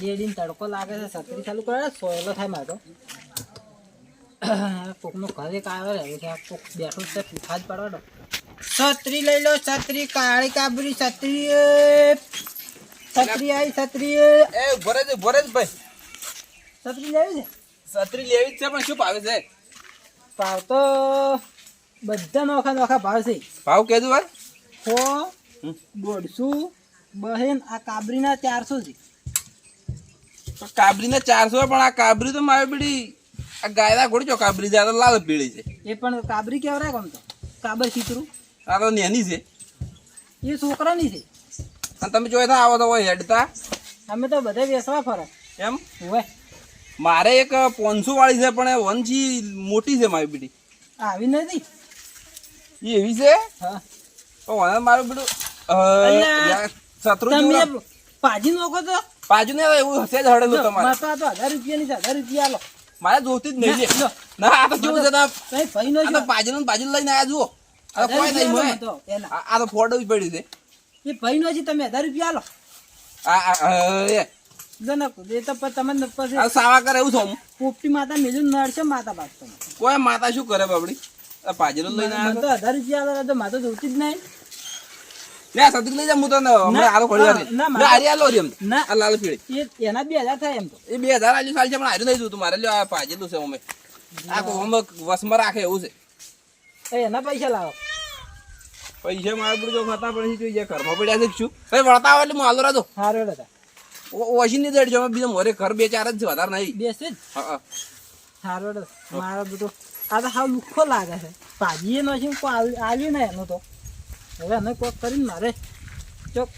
હેડી હેડીને તડકો લાગે છે છત્રી ચાલુ કરે સોયલો થાય મારો. કોકનું ઘર એક રહે છે કોક બેઠો છે પીઠા જ પડવાનો. છત્રી લઈ લો છત્રી કાળી કાબરી છત્રી છત્રી આવી છત્રી એ. એ ભરે છે ભરે જ ભાઈ. છત્રી લેવી છે? છત્રી લેવી જ છે પણ શું ભાવે છે? ભાવ તો બધા નોખા નોખા ભાવ છે. ભાવ કેજો ભાઈ. સો દોઢસો બહેન આ કાબરીના ચારસો છે. કાબરી ને ચારસો પણ આ કાબરી તો મારે બીડી આ ગાયના ગોળી છો કાબરી જાય તો લાલ પીળી છે. એ પણ કાબરી કેવરાય ગમતો કાબર ચિત્રું આ તો નેની છે. એ છોકરાની છે? અને તમે જોઈ આવો તો હોય હેડતા. અમે તો બધે વેસવા ફરે. એમ? હોય મારે એક પોનસો વાળી છે પણ એ વંશી મોટી છે મારી બીડી આવી નથી? એ એવી છે? હા. તો મારું બીડું શત્રુ પાજી નોખો તો પાછું ને એવું હશે જ હળેલું તમારે. મારે તો હજાર રૂપિયા આલો મારે જોતી જ નહીં લે. ના આ તો છે ભાઈ નો ને પાજનું લઈને આયા જુઓ. આ તો કોઈ નહીં આ તો ફોડો જ પડ્યું છે. એ ભાઈ નો છે તમે હજાર રૂપિયા આલો આ એ. ને માતા માતા માતા શું કરે બાબડી પાજરો લઈને મને આયા તો હજાર રૂપિયા તો મારે તો જોતી જ નહીં. લે આ લઈ જા હું તો હમણાં આલો ખોલી વાળી. ના, મારે- હારી આલો રી એમ. ના. આ લાલ પીળી એના બે હજાર થાય એમ તો. એ બે હજાર આલ્યું સાલ છે પણ હાર્યું નહીં જોતું. મારે લ્યો આ પાજેલું છે અમે. આ કોઈ વસમાં રાખે એવું છે. એના પૈસા લાવો. પૈસા મારા બધું ખાતા પણ જોઈ જાય ઘરમાં પડ્યા છે શું? કઈ વળતા આવે એટલે હું હાલો રાજો સારું હતા ઓછી ની દેડ જો અમે મોરે ઘર બે ચાર જ વધારે નહીં. બેસે જ? હા, હા. મારો આ તો હાવ લુખ્ખો લાગે છે. ભાજીએ નો છે આવ્યું ને એનું તો. હવે એને કોક કરીને મારે ચોક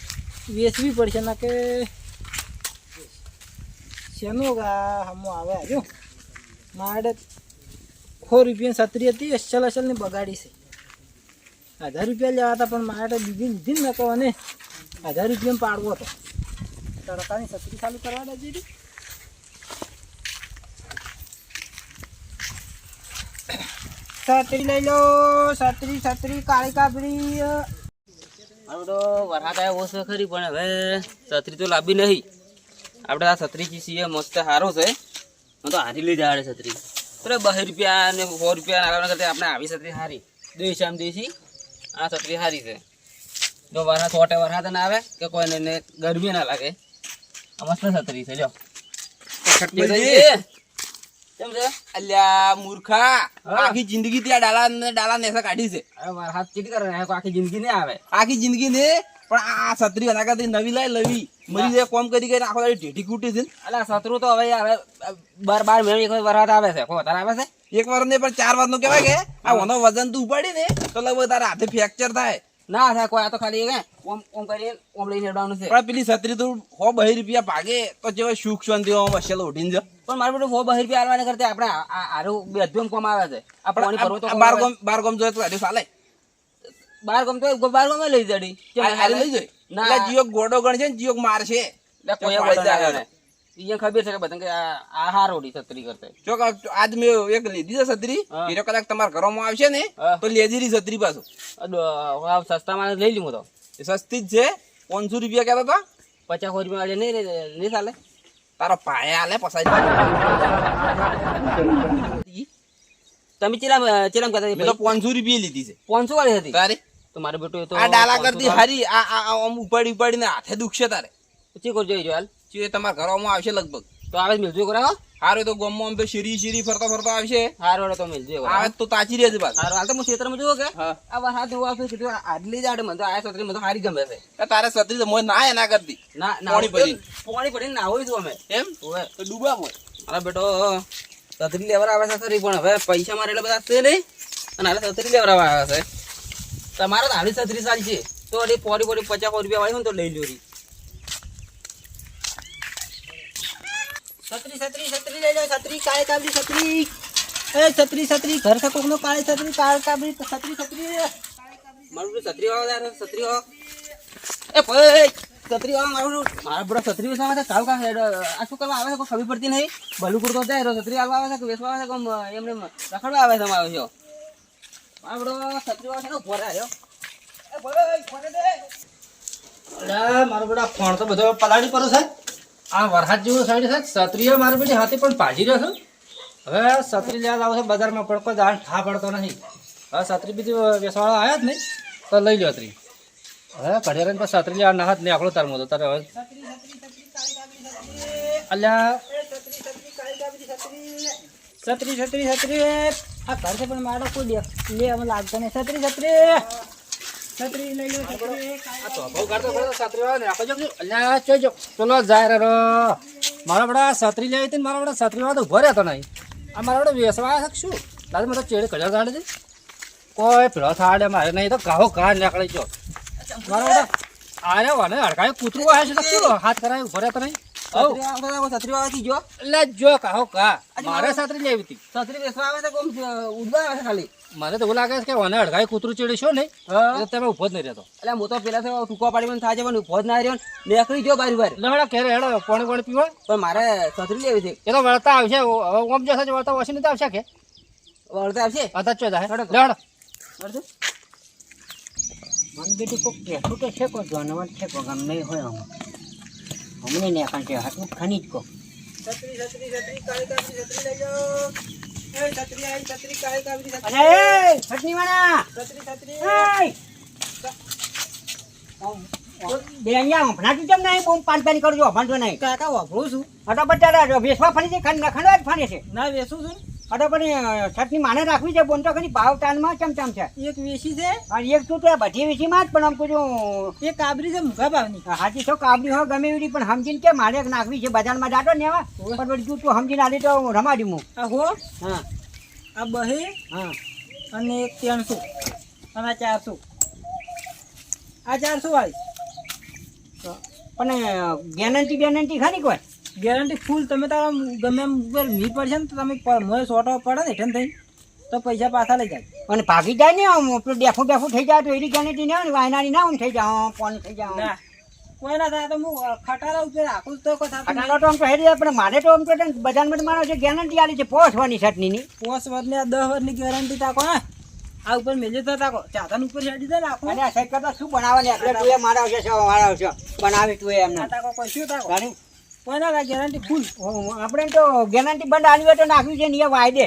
વેચવી પડશે, ના કે શેનો હમો આવે આજો મારે સો રૂપિયાની છત્રી હતી, અસલ અસલની બગાડી છે. હજાર રૂપિયા લેવા હતા, પણ મારે બીજી લીધી ને કહો ને, હજાર રૂપિયામાં પાડવો હતો. તડકાની છત્રી ચાલુ કરવા દે દીધી છત્રી લઈ લો છત્રી છત્રી કાળી કાબરી. મારું તો વરસાદ આવ્યો ખરી પણ હવે છત્રી તો લાવી નહીં. આપણે આ છત્રી જે મસ્ત સારો છે. હું તો હારી લઈ જાય છત્રી બરાબર બહે રૂપિયા અને સો રૂપિયા નાખવાના કરતા આપણે આવી છત્રી સારી દેશી આમ દેશી આ છત્રી સારી છે. જો વરસાદ છોટે વરસાદ ના આવે કે કોઈને ગરમી ના લાગે. આ મસ્ત છત્રી છે જો. કેમ છે? અલ્યા મૂર્ખા. આખી જિંદગી ત્યાં ડાલા ને ડાલા નેસા કાઢી છે. હવે વરસાદ ચીટ કરે આખી જિંદગી નહીં આવે. આખી જિંદગી ને? પણ આ છત્રી એના કરતી નવી લાય લવી મરી જાય કોમ કરી ગઈ આખો દાડી કૂટી છે. શત્રુ તો હવે હવે બાર બાર મહિને એક વરસાદ આવે છે. વધારે આવે છે? એક વાર ને પણ ચાર વારનું કહેવાય કે આ ઓનો વજન તું ઉપાડી ને તો લગભગ તારા હાથે ફ્રેક્ચર થાય. ના થાય કોઈ આ તો ખાલી કે ઓમ ઓમ કરીને ઓમ લઈને હેડવાનું છે. પણ પેલી છત્રી તું હો બહી રૂપિયા ભાગે તો જેવા સુખ શાંતિ મસેલો ઉઠીને જો. પણ મારે બધું હો બહી રૂપિયા આલવાને કરતા આપણે હારું બે કોમ આવે છે. આપણે બાર ગમ બાર ગમ જોઈએ તો હારી ચાલે. બાર ગમ તો બાર ગમે લઈ જડી. હારી લઈ જાય ના. જીઓ ગોડો ગણ છે ને જીઓ મારશે. એટલે કોઈ તો આવે આવે. એને ખબર છે કે બધા કે આ હારોડી છત્રી કરતે જો આજ મે એક લીધી છે છત્રી. હીરો કદાચ તમારા ઘરોમાં આવશે ને. તો લેજીરી છત્રી પાછો. આ સસ્તામાં લઈ લઉં તો. એ સસ્તી જ છે. પાંચસો રૂપિયા કહેતો તો પચાસ રૂપિયા વાળી નહીં નહીં ચાલે તારો પાયા હાલે પસાઈ તમે ચેલામ ચેલામ મેં તો કહેતા પાંચસો રૂપિયા લીધી છે. પાંચસો વાળી હતી? તારે? તો મારે બેટો એ તો આ ડાલા કરતી હારી આ આમ ઉપાડી ઉપાડીને હાથે દુખશે તારે. પછી કરજો હાલ? જે તમારા ઘરોમાં આવશે લગભગ. તો આવે મિલજો કરાવો હારું તો ગોમમાં આમ તો શીરી શીરી ફરતા ફરતો આવશે. હારો તો મિલજો આવે તો તાચી રહેજે બસ હારો હાલ તો હું ક્ષેત્રમાં જોવો કે આ વરસાદ એવું આવશે કીધું આટલી જ આડે મને તો આ સત્રી મને તો હારી ગમે છે. તારે સત્રી તો મોય ના એના કરતી. ના ના પાણી ભરીને. પાણી પડીને હોય તો અમે. એમ? હોય તો ડૂબા મોય. અરે બેટો સત્રી લેવર આવે છે ખરી પણ હવે પૈસા મારે એટલે બધા છે નહીં. અને હાલે સત્રી લેવર આવે છે. તમારે તો હાલી સત્રી સારી છે. તો પોરી પોરી પચાસ રૂપિયા વાળી હોય ને તો લઈ લો છત્રી છત્રી છત્રી, લઈ છત્રી, કાળી કાબરી છત્રી. એ છત્રી છત્રી, ઘર છે કોકનો, કાળી છત્રી, કાળ કાબરી, છત્રી છત્રી. મારું છત્રી વાળો યાર એ ભાઈ છત્રી મારું મારા બડા છત્રી વેચવા આવે છે કા હેડ? આ શું કરવા આવે છે? કોઈ પડતી નહીં. ભલું કરતો જાય છત્રી આલવા આવે છે વેચવા આવે છે? કે એમને એમ રખડવા આવે મારો બડો છત્રી છે ને અલા મારો બધા ફોન તો બધો પલાડી પડો છે. આ વરસાદ જેવું સાઈડ છે? છત્રીઓ મારી બેટી હતી પણ ભાજી રહ્યો છું. હવે છત્રી લેવા લાવો બજારમાં પણ કોઈ દાણ થા પડતો નહીં. હવે છત્રી બીજી વેસવાળો આવ્યા જ નહીં, તો લઈ લો છત્રી હવે ઘરે રહીને પછી છત્રી લેવા ના નહીં આકડો તાર મોતો તારે હવે. અલ્યા. છત્રી છત્રી છત્રી આ ઘર છે પણ મારો કોઈ લે લાગતો નહીં. છત્રી છત્રી છત્રી લઈ લો છત્રી આ તો બહુ કાઢતો પડે છત્રી વાળા રાખો જો અલ્યા જોજો. ચલો જાય રે મારા બડા છત્રી લેવી હતી ને મારા બડા છત્રી વાળા તો ઊભો રહેતો નહીં. આ મારા બડા વેસવા આવ્યા છે કે શું? દાદા મને તો ચેડે કલર કાઢે છે? કોઈ પેલો થાડે મારે નહીં તો કાહો કાર નીકળી જો મારા બડા આરે વાને હડકાય કૂતરું આવે છે તો શું? હાથ કરાય ઊભો રહેતો નહીં? છત્રી વાળાથી જો એટલે જો કાહો કા મારે છત્રી લેવી હતી છત્રી બેસવા આવે છે કોમ ઉડવા આવે ખાલી? મને તો એવું લાગે છે કે વાને હડકાય કૂતરું ચેડે છો નહીં એટલે તમે ઊભો જ નહીં રહેતો. એટલે હું તો પેલા તો ટૂંકો પાડી મને થાય છે પણ ઊભો જ ના રહ્યો ને. નીકળી ગયો બારી બારી. એટલે હેડો ઘેરે હેડો પાણી પાણી પીવા. પણ મારે છત્રી લેવી છે. એ તો વળતા આવશે હવે ઓમ જશે તો વળતા વસી આવશે કે? વળતા આવશે? અતા ચો જાય હેડો. લેડો બરાબર? મને બીજું કહેતું કે છે કોઈ જાનવર છે કોઈ ગમે નહીં હોય હું હમણાં ને કારણ કે હાથું ખની જ કહો છત્રી છત્રી છત્રી કાળી કાળી છત્રી લઈ જાઓ. છત્રી આવી છત્રી કાળી છત્રી. અરે છત્રી છત્રી બે અહીંયા હંભણાતું કેમ નહીં? બૂમ પાન પાની કરજો હંભણતો નહીં. કાકા વાપરું છું. અટો બટાટા વેસવા ફરી છે ખંડ ખંડવા જ ફરે છે. ના વેસું છું. અટો પણ છટની માને રાખવી છે બોન તો ખરી ભાવ તાનમાં ચમ ચમ છે? એક વેચી છે. અને એક તું તો બધી વિશીમાં જ પણ આમ કીધું એક કાબરી છે મુખા ભાવની. હાજી તો કાબડી હોય ગમે એવી પણ સમજીને કે મારે નાખવી છે બજારમાં જાતો ને એવા પણ વળી તું તું સમજીને આલી તો રમાડી હું હો હા. આ બહે હા. અને એક ત્રણસો. અને આ ચારસો. આ ચારસો વાળી. પણ ગેરંટી બેરંટી ખરી કોઈ? Guarantee full. તમે તો ગમે એમ ઉપર મી પડશે ને તો તમે મોએ સોટો પડે ને હેઠળ થઈને તો પૈસા પાછા લઈ જાય. અને ભાગી જાય ને આમ પેલું ડેફું ડેફું થઈ જાય તો એની ગેરંટી ના હોય ને વાયનારી ના આમ થઈ જાય ફોન થઈ જાય. ના. કોઈ ના થાય તો હું ખટારા ઉપર રાખું તો કોઈ નહીં. તો આમ તો હેરી જાય પણ મારે તો આમ તો છે ને બજારમાં મારો છે ગેરંટી આલી છે પોસવાની ચટણીની. પોસ વર્ષની દસ વર્ષની ગેરંટી તાકો હા. આ ઉપર મેજે તો તાકો ચાતન ઉપર હેડી દે રાખો. અને આ સાઈડ કરતા શું બનાવવાની? એટલે તું એ મારા છે મારા છે બનાવી તું એમને. તાકો કશું તાકો કોઈ ગેરંટી ફૂલ આપણે તો ગેરંટી બંધ આવી હોય તો નાખ્યું છે ને એ વાયદે.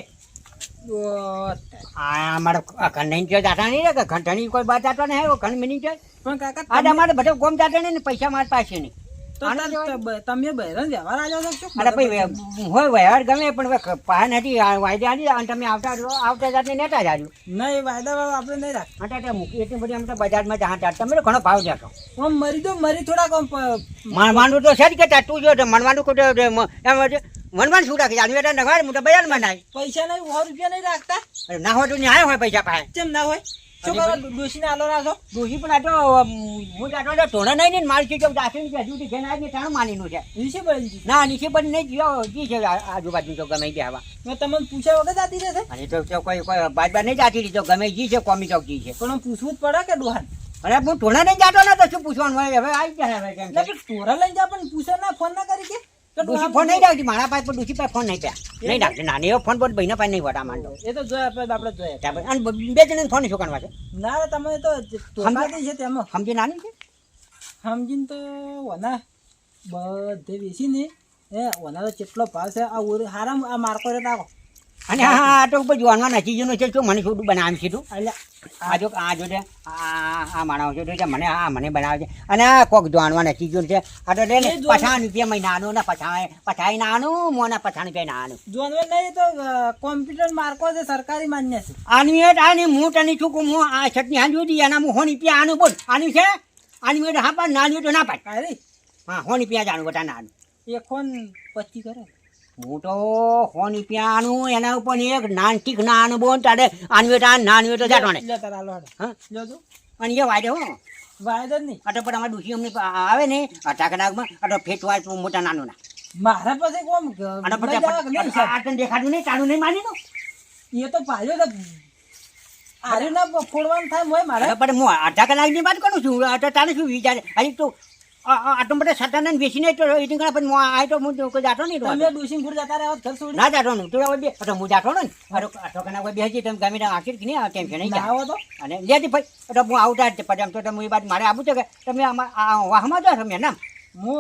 આ અમારે ખંડણી છે જાતા નહીં કે ઘંટણી કોઈ બાદ જાતો નહીં ખંડ મિનિંગ છે પણ કાકા આ તમે- અમારે બધે ગોમ જાતે નહીં ને પૈસા મારી પાસે નહીં. તમે બહેરાન વ્યવહાર આલ્યો છો શું? અરે ભાઈ હોય વ્યવહાર ગમે પણ હવે પાસે નથી આ અને તમે આવતા આવતા જાતે નેતા જ આવ્યું ના વાયદા આપણે નહીં રાખ અને મૂકી એટલી બધી અમે તો બજારમાં જहाँ ત્યાં તમે ઘણો ભાવ જાતો. મરી દો મરી થોડાક આમ તો છે જ કે તું જો તો મનવાનું એમ જ શું રાખી? જાણવી એટલે નગાડ હું તો બજારમાં નાય. પૈસા નહીં સો રૂપિયા નહીં રાખતા. ના હોય તો ન્યાય હોય પૈસા પાસે. કેમ ના હોય? ડોશીને આલો રાખો ડોસી પણ આટલો હું તો ટોણા નહીં ને મારી ચીજો દાસી હજુ ઘેર આવી ટાણું માનીનું છે. નીચે પડી ના નીચે પણ નહીં ગયો જી છે આજુબાજુ તો ગમે તે આવા. મેં તમને પૂછ્યા વગર જાતી રહેશે? અને તો કોઈ કોઈ બાજબા નહીં જાતી રહી તો ગમે જી છે કોમી ચોક જી છે. પણ પૂછવું જ પડે કે ડોહાન? અરે હું ટોણા નહીં જાતો ને તો શું પૂછવાનું હવે આવી જાય હવે ટોરા લઈને જા પણ પૂછે ના ફોન ના કરી કે? ફોન નહીં રાખતી મારા પાસે પણ પાસે ફોન નહીં પ્યા નહીં રાખતી નાની એવો ફોન પણ ભાઈના પાસે નહીં વટા માંડો એ તો જોયા આપણે જોયા અને બે જણ ફોન શું કરવા છે? ના તમે તો ટોકા છે તેમાં. સમજી નાની છે? સમજીને તો વના બધે વેચીને એ વના તો કેટલો ભાવ છે? આ ઓર હારામ આ માર્કો રે તાકો અને હા હા આ તો ઉપર જોવાનું જેનું છે શું મને શું બનાવ્યું છે તું? એટલે આ જો આ જો આ આ માણસ છે તો મને આ મને બનાવે છે. અને આ કોક જોવાનું જોન છે. આ તો લે ને. પછાણ રૂપિયા મહિનાનું ને પછાય પછાઈ નાનું મોના પછાણ રૂપિયા નાનું જોવાનું નહીં તો કોમ્પ્યુટર માર્કો છે સરકારી માન્ય છે. આની એટ આની હું તને ચૂકું હું આ છટની હાંજ ઉડી એના હું હોની પ્યા આનું બોલ. આની છે? આની મેટ હા પણ નાની તો ના પાડ. હા હોની પ્યા જાણું બધા નાનું. એ કોણ પચી કરે? હું તો ફોન પ્યાનું એના ઉપર એક નાનટીક નાનું બોન તારે આનવેટા નાનવેટો જાટો ને અને એ વાયદો હો. વાયદો નહીં. અટો પણ અમારે ડુસી અમને આવે ને અટાક નાગમાં અટો ફેટવાય મોટા નાનું ના. મારા પાસે કોમ અટો? પણ દેખાડું નહીં ચાલુ નહીં માની તું એ તો પાયો તો આરે ના ફોડવાનું થાય મોય મારે. પણ હું અટાક નાગની વાત કરું છું. અટો તારે શું વિચારે હજી તો આટલો બધા સટાને વેચીને તો એ ટીંગણા પણ આ તો હું કોઈ જાતો નહીં તમે તો જતા રહ્યા ઘર છોડી. ના જાતો નહીં. તું બે તો હું જાતો ને અટો અટો કના કોઈ બેસી તમે ગમે આખી કે નહીં કેમ છે નહીં આવો તો. અને લેતી ભાઈ એટલે હું આવતા જ પછી આમ તો તમે એ બાજુ મારે આવું છે કે તમે આમાં વાહમાં જો તમે ના હું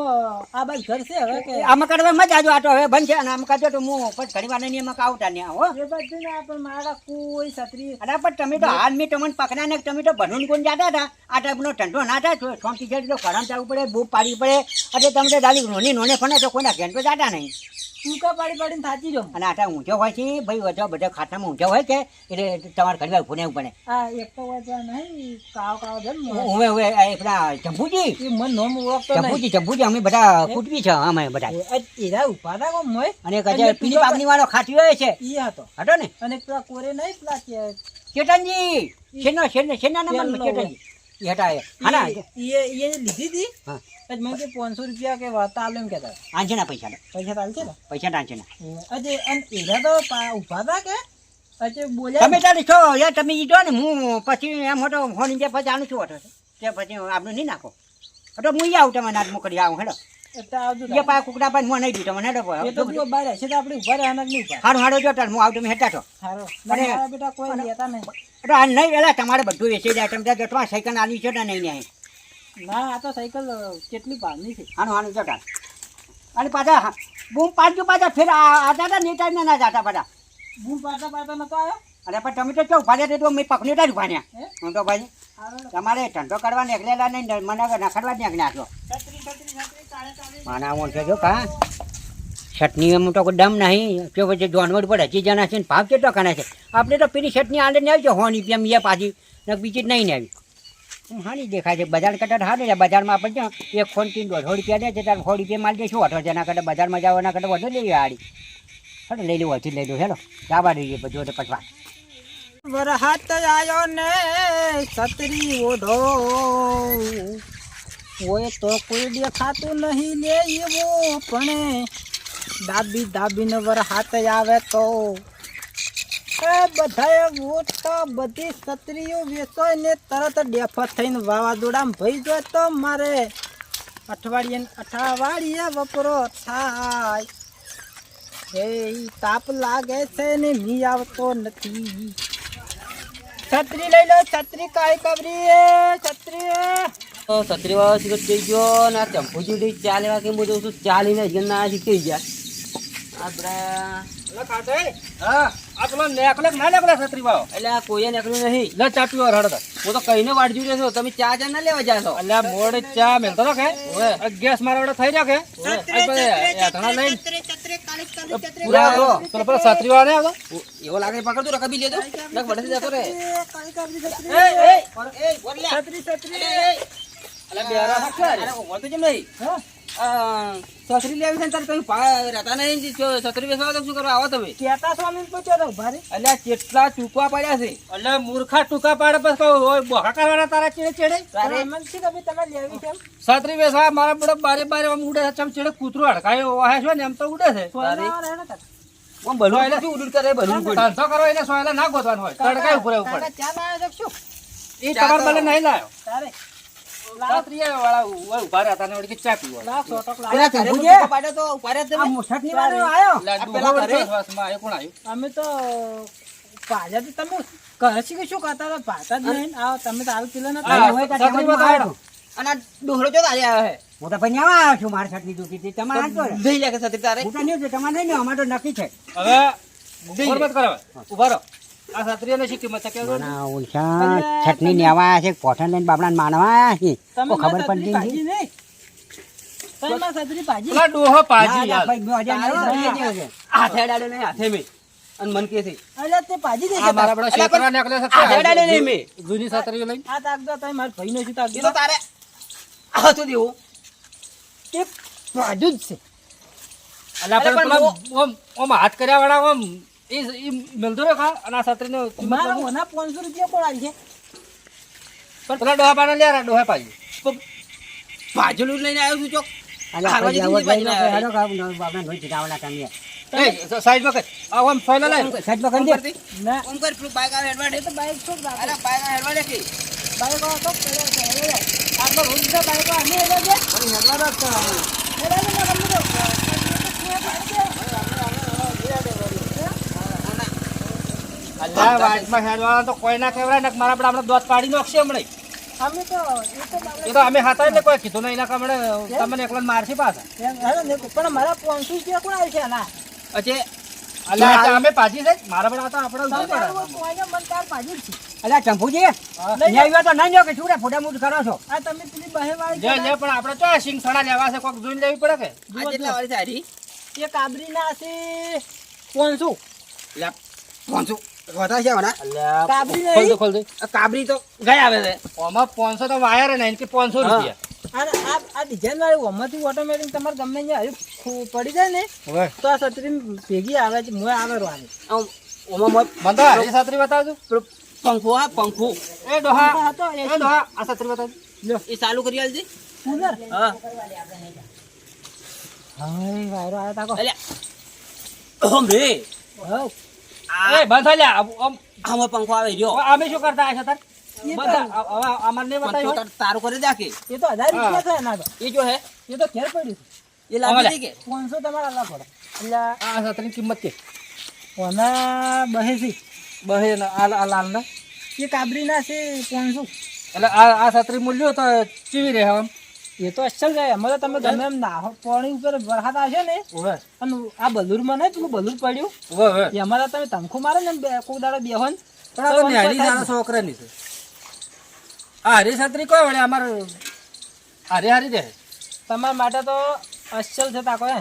આ બાજુ ઘર છે હવે કે? આમાં કરવા મજા આજો આટો હવે બંધ છે અને આમ કાઢો તો હું પછી ઘણી વાર નહીં એમાં આવતા નહીં હો એ ને પણ મારા કોઈ છત્રી. અરે પણ તમે તો હાલ મેં તમને પકડા ને તમે તો ભણું કોણ જાતા હતા? આ ટાઈપનો ઠંડો ના થાય સોમથી જાય તો જવું પડે બૂપ પાડવી પડે. એટલે તમે તો દાદી નોની નોને તો કોઈના ઘેન તો જાતા નહીં. ટૂંકા પાડી પાડીને થાચી જો અને આટા ઊંચો હોય છે ભાઈ બધા બધા ખાતામાં ઊંચો હોય કે એટલે તમારે ઘણી વાર ભૂને પડે હા એક તો વાંચવા નહીં કાવ કાવ છે. હવે હવે પેલા એ મન નોમ ઓળખતો ચંપુજી ચંપુજી અમે બધા કુટવી છે અમે બધા. એરા ઊભા હતા કોમ મોય અને કજે પીલી પાકની વાળો ખાટી હોય છે. ઈ હતો. હટો ને? અને પેલા કોરે નહીં પેલા ચેતનજી શેનો શેનો શેના નંબર ચેતનજી એ હટા એ હા એ એ લીધી હતી હા. મને કે 500 રૂપિયા કે વાતા આલો એમ કહેતા પૈસા. પૈસા તાલ છે ને. પૈસા તો આંજના અજે અન એરા તો ઊભા હતા કે? અજે બોલ્યા તમે તારે છો યાર તમે ઈ જો ને હું પછી એમ મોટો ફોન ઇન્ડિયા પછી આનું છું? હતો તે પછી આપણે નહીં નાખો. તો હું આવું તમે નાદ મોકલી આવું હેડો. એ પાછા કુકડા નહીં દીધું મને હેડો એ તો તું બહાર હશે તો આપણે ઊભા રહેવાના જ નહીં ઊભા હારું હાડો જો તાર હું આવું તમે હેતા છો. સારો અને- બેટા કોઈ લેતા નહીં. એટલે આ નહીં વેલા તમારે બધું વેચી જાય તમે ત્યાં તમારે સાયકલ આલી છે ને નહીં નહીં ના આ તો સાયકલ કેટલી ભાવની છે? જો તાર. અને પાછા બૂમ પાડજો પાછા ફેર આ આ જાતા ને ટાઈમ ના જાતા પાછા. બૂમ પાડતા પાડતા નતો આવ્યો? અરે પણ તમે તો ચો ઊભા રહ્યા તો મેં પકડી જ ભાણ્યા હું તો ભાઈ. તમારે ધંધો કરવા નીકળેલા નહીં મને નખડવા નીકળ્યા છો. કાળે માના છે જો કા? ચટણી એમ તો દમ નહીં. કે પછી જોનવડ પર હજી જણા છે ને ભાવ કેટલો કના છે? આપણે તો પેલી ચટણી આડે ને આવી છે હોની પીએમ એ પાછી. ને બીજી નહીં ને આવી. હાની દેખાય છે? બજાર કરતા હારે છે. બજારમાં આપણે જો એક ફોન તીન દોઢ રૂપિયા દે છે ત્યારે સો રૂપિયા માલ દે અઢો જેના કરતાં બજારમાં જાવ એના કરતાં વધુ લઈએ હેડો લઈ લઉં હજી લઈ લઉં હેલો જવા દઈએ બધું પછવા વરહાત આયો ને છત્રી ઓઢો. ઓય તો કોઈ દેખાતું નહીં લે એવો, પણ દાબી દાબીને વરહાત આવે તો. એ બધાએ વોટ તો બધી છત્રીઓ વેચોય ને તરત ડેફો થઈને વાવાઝોડામાં ભઈ જાય તો મારે અઠવાડિયે અઠવાડિયે વપરો થાય. હે તાપ લાગે છે ને મી આવતો નથી. છત્રી લઈ લો છત્રી કાળી કબરી એ છત્રી તો છત્રી વાળો શીખત થઈ ગયો ને આ ચંપુજી લઈ ચા લેવા કે હું જોઉં છું? ચા લઈને ના શીખી ગયા. આપડા હા. આ પેલો નેકલે ના નેકલે છત્રી વાળો? એટલે આ કોઈએ નીકળ્યું નહીં. લે ચા પીવા રડતા હું તો કહીને વાડજ્યું છો તમે ચા ચા ના લેવા જાશો? એટલે મોડે ચા મેલતો તો કે. ગેસ મારા વડે થઈ રહ્યો કે? લઈને. પેલો છત્રી વાળો નહીં આવતો એવો લાગે પકડતો રે કબી લેજો નક વડે જતો રે છત્રી છત્રી અલા બેરા હાકર અરે ઓળતો કેમ નહીં. હા. છત્રી લેવી છે તારે તમે રહેતા નહીં છત્રી બેસવા તો શું કરવા? આવો તમે. કેતા સ્વામી પૂછ્યો તો ભારે. એટલે કેટલા ચૂકવા પડ્યા છે. એટલે મૂર્ખા ટૂંકા પાડે બસ કહું હોય બોખા કરવાના તારા ચેડે ચેડે? તારે એમ શી કે તમે લેવી છે છત્રી બેસવા મારા બડો બારે બારે આમ ઉડે છે ચેડે કૂતરો હડકાયો વાહે છે ને એમ તો ઉડે છે. આમ બલૂન એટલે શું ઉડુડ કરે ભલું કોઈ કરો એટલે સોયલા ના ગોતવાનું હોય તડકાય ઉપર ઉપર ચા લાવ્યો છો એ તમારે ભલે નહીં લાયો. તારે. અમે તો ભાજા તો તમે મારી ચટણી દુખી હતી તમારે નહીં તમારે અમારે તો નક્કી છે ચટણી લેવા છે લઈને માનવા ખબર પડતી. હાથે કર્યા વાળા ઓમ એ એ મિલતો રહ્યો ખા અને આ છત્રીનો મારા. ઓના પાંચસો રૂપિયા કોણ આવી છે. પણ પેલા ડોહા પાના લે ડોહા પાજી ભાજલું લઈને આવ્યો છું ચોક. અલા, હારવા ભાઈ, જેટલી ભાઈ, બાજુ ભાઈ, ના હેડો ખાવ, બાપડાને ભાઈ ચીડાવવાના તમે. એ સાઈડમાં કર આ ઓમ સોયલા લાય સાહેબ પકડી દે. ના ઓમ કર પેલું બાઈક આવે હેડવા તો તો તો તો. તો કોઈ ના કહેવાય ને મારા આપણે આપણે દોત પાડી નાખશે હમણાં. અમે તો એ તો બાબા એ તો અમે હતા એટલે કોઈ કીધું નહીં એના કારણે તમને એકલા મારશે પાછા. પણ મારા પાંચસો રૂપિયા કોણ આવશે ના? અચ્છે અલ્યા અમે પાછી છે? મારા પણ આ તો આપણે ઊભા તમે પડે. આવો તો અહીંયા મને તાર પાજી જ છે. અલ્યા ચંપુજી નહીં આવ્યા તો નહીં કે શું રે ફોટા મૂટ કરો છો? આ તમે પેલી લે લે પણ આપણે ચો સિંગ સણા લેવા છે કોક જોઈને લેવી પડે કે? આ કેટલા વાળી છે એ કાબરી ના છે પાંચસો છે કાબરી ખોલ દે ખોલ દે. કાબરી તો ગયા આવે છે ઓમાં 500 તો વાયર ને 500 રૂપિયા. આ આ ડિઝાઇન વાળી ઓમાંથી ઓટોમેટિક તમારે ગમે ત્યાં પડી જાય ને તો આ છત્રી ભેગી આવે છે મોય આવે રોવાની ઓમાં મને તો હારી છત્રી બતાવજો. પંખો હા પંખો. એ ડોહા હતો એ ડોહા આ છત્રી બતાવજો. એ ચાલુ કરી આલજે. કુલર હા. હાય વાયરો આવ્યો તાકો. અલ્યા ઓમ રે. હઉ. આ એ બંધ લ્યા આમ આમાં પંખો આવે રહ્યો અમે શું કરતા આ છતર એ તો બંધ હવે અમાર ને પણ તો બતાવ્યો તાર- તારું કરી દાખે એ તો હજાર રૂપિયા થાય ના એ જો હે. એ તો ઘેર પડ્યું એ લાગી કે? પાંચસો તમારે અલગ પડે. એટલે આ છત્રીની કિંમત કે. ઓના બહેસી. બહે આ આ લાલ ને એ કાબરી ના છે પાંચસો. એટલે આ આ છત્રી મૂલ્યો તો ચીવી રહે આમ. એ તો અસલ જાય અમારે તમે ગમે એમ નાહો. પાણી ઉપર વરસાદ આવશે ને અને આ બલુરમાં નહીં પેલું બલુર પડ્યું. એ અમારા તમે તમખું મારે ને બે કોક દાડો બેહો ને. પણ આ તો ન્યાની નાના છોકરાની છે. આ હરી છત્રી કોઈ વળે અમાર હારી હારી દે તમારા માટે તો અસલ છે તાકો હે.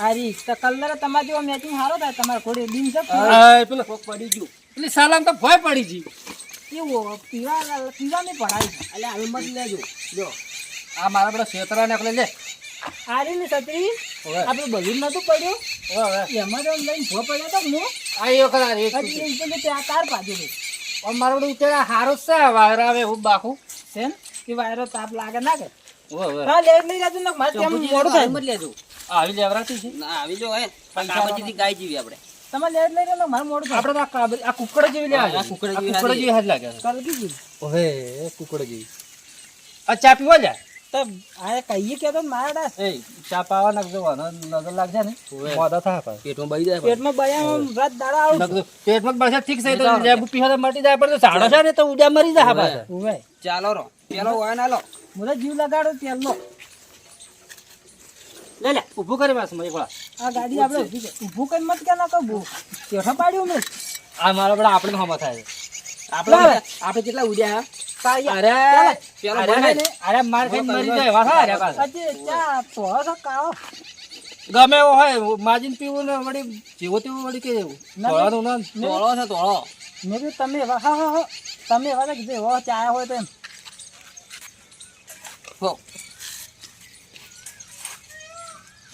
હારી તો કલર તમારે જેવો મેચિંગ સારો થાય. તમારે થોડી દિન છે? પેલો પડી ગયું. એટલે સાલામ તો ભય પડી જી એવું પીવા પીવાની પડાય છે એટલે હવે મત લેજો. જો. આ મારા પેલા શેતરા ને લે. આરી ને છત્રી. આપણું બલુર નતું પડ્યું. એમાં તો લઈને ભો પડ્યો તો હું. આ એ વખત ત્યાં તાર પાડ્યું હતું પણ મારો બધું ઉતેરા સારો છે વાયર આવે હું બાખું છે ને કે વાયરો તાપ લાગે ના કે? હવે આવી લેવરાતી છે. ના આવી જો હે. કાબજીથી ગાય જીવી આપણે. તમે લેટ લઈ રહ્યો મારે મોડું આપણે તો આ કાબરી આ કુકડ જેવી લે આ કુકડ જેવી કુકડ જેવી હાથ લાગે છે. કલકી ઓહે કુકડ જેવી. આ ચા પીવા જા. તો આ કહીએ કે તો મારડા એ ચા પાવા નખજો વાનો નજર લાગજે ને. મોડા થાય પાછા. પેટમાં બઈ જાય પેટમાં બયા રાત દાડા આવું પેટમાં બસે ઠીક છે તો લેબુ પીવા તો મટી જાય પણ તો સાડો છે ને તો ઉજા મરી જાય પાછા. ઉવે ચાલો રો. પેલો વાન આલો. લો મને જીવ લગાડો તેલનો. લે લે ઊભું કરી મને એકલા આ ગાડી આપણે ઊભી છે ઊભું કરી મત કે ના કહું કેઠો પાડ્યું મેં આ મારો બડા આપણે હમા થાય આપણે આપણે કેટલા ઉડ્યા અરે પેલો અરે અરે માર ખાઈ મરી જાય એવા અરે ચા તો છો કાળો ગમે એવો હોય માજીન પીવું ને વળી જેવો તેવું વળી કે ના, ધોળાનું ના તોળો છે તોળો મેં કીધું તમે હા હા તમે વાત જે એવો ચા હોય તો એમ હો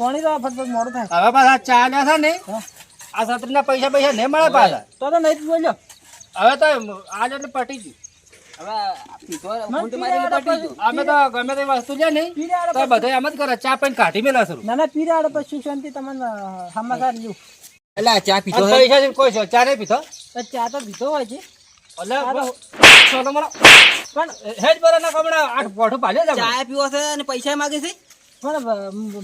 પાણી તો ફટફટ મોડું થાય. હવે પાછા ચા ના છે ને. આ છત્રીના પૈસા પૈસા નહીં મળે પાછા. તો તો નહીં બોલ્યો. હવે તો આજ એટલે પટી ગયું. અમે તો ગમે તે વસ્તુ છે નહીં પીરાડે તો બધા એમ જ કરે ચા પીને કાઢી મેલા શરૂ ના ના પીરાડે પછી શાંતિ તમને સમાચાર લ્યું. એટલે ચા પીતો પૈસા છે કોઈ છે ચા નહીં પીતો ચા તો પીતો હોય છે. એટલે પણ હેજ બરા ના આઠ પોઠું પાડ્યો ચા પીવો છે અને પૈસા માગે છે? પણ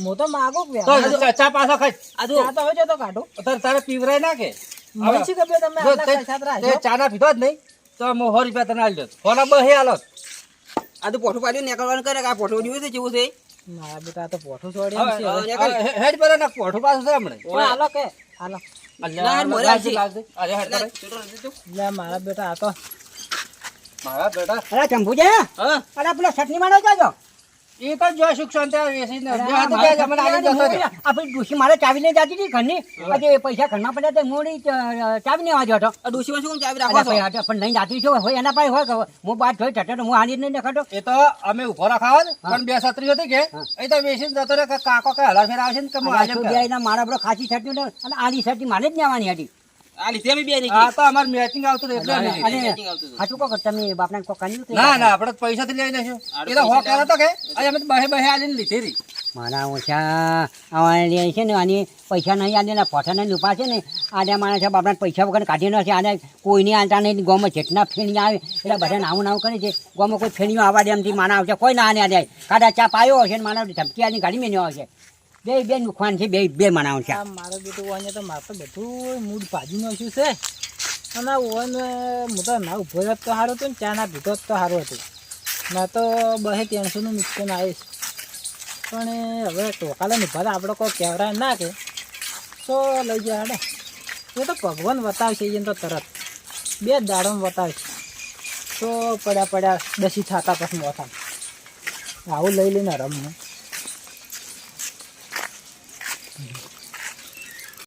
હું તો માગો કે તો ચા- પાછો ખાઈ. આ જો ચા તો હોય તો કાઢો. તારે તારે પીવરાય નાખે મને શી ખબર તમે આટલા તે- પૈસા તો તે રાખજો. ચા ના પીધો જ નહીં. તો મો સો રૂપિયા તને આલી દઉં. સોના બહે આલો. આ તો પોઠું પાડ્યું નીકળવાનું કરે કે આ પોઠું ઉડ્યું છે જેવું છે? મારા બેટા આ તો પોઠું છોડી હવે- એમ છે. હવે. હવે હે- હેજ બરા ના પોઠું પાછું છે હમણાં. હાલો કે હાલો ના, મોરે હેડ તું. બેટા આ તો. મારા બેટા. અરે ચંપુજી. હા? અરે પેલો ચટણી મારો જાજો. એ તો જો સુખ શાંતિ જતો રહ્યો. આપણી મારે ચાવી લઈને જાતી હતી ઘરની. આજે પૈસા ઘરમાં પડ્યા તો મોડી ચાવી લેવા ગયો હતો. ડોશીમાં શું ચાવી રાખો ભાઈ, પણ નહીં જાતી છો હોય એના પાસે હોય હું બાદ જોઈ ચટે હું આની નહીં દેખાતો એ તો અમે ઊભો રાખાવા પણ બે સત્રી હતી કે એ તો વેસીને જતો રે કાકો કે હલા ફેર આવશે ને કે હું આજે મારા બધો ખાસી છટણી ને? અને આની છટી મારે જ લેવાની હતી. આ લીધે અમે બે આ તો અમારે મેચિંગ આવતું એટલે અમે લીધી. અને setting આવતું હતું. હાચું કહો તમે બાપના કોઈ કર્યું ના ના આપણે પૈસા થી લઈ લઈશું એ તો હો કહેતો હતો કે? આજે અમે બહે બહે આલીને લીધી રહી મારા ઓછા આવા છે ને આની પૈસા નહીં આલે ને પોઠાને લુપા છે ને. આને માણસ છે બાપના પૈસા વગર કાઢી નથી આને કોઈને આલતા નહીં ગામમાં જેટલા ફેણી આવે એટલે બધા નાવું નાવું કરે છે. ગામમાં કોઈ ફેણીઓ આવવા દે એમથી માના આવશે કોઈ ના આને આ જાય કાઢા ચા પાયો હશે ને માનવ ધમકી આની ગાડી મેં આવશે. બે બે નુકસાન છે, બે બે માનાવ છે. મારો બેટો હોય તો મારે તો બધું મૂડ ભાજી નાખ્યું છે. અને ઓને મોટા ના ઊભો જ તો સારું હતું ને, ચા ના પીધો તો સારું હતું. ના તો બહે ત્રણસોનું નુકસાન આવીશ. પણ હવે ટોકાલે નિભાતા આપણે કોઈ કહેવરાય ના કે. તો લઈ જાય હાડે. એ તો ભગવાન બતાવશે એને તો તરત. બે દાડોમાં બતાવશે તો પડ્યા પડ્યા દસી થતા પછી મોથા આવું લઈ લઈને રમવું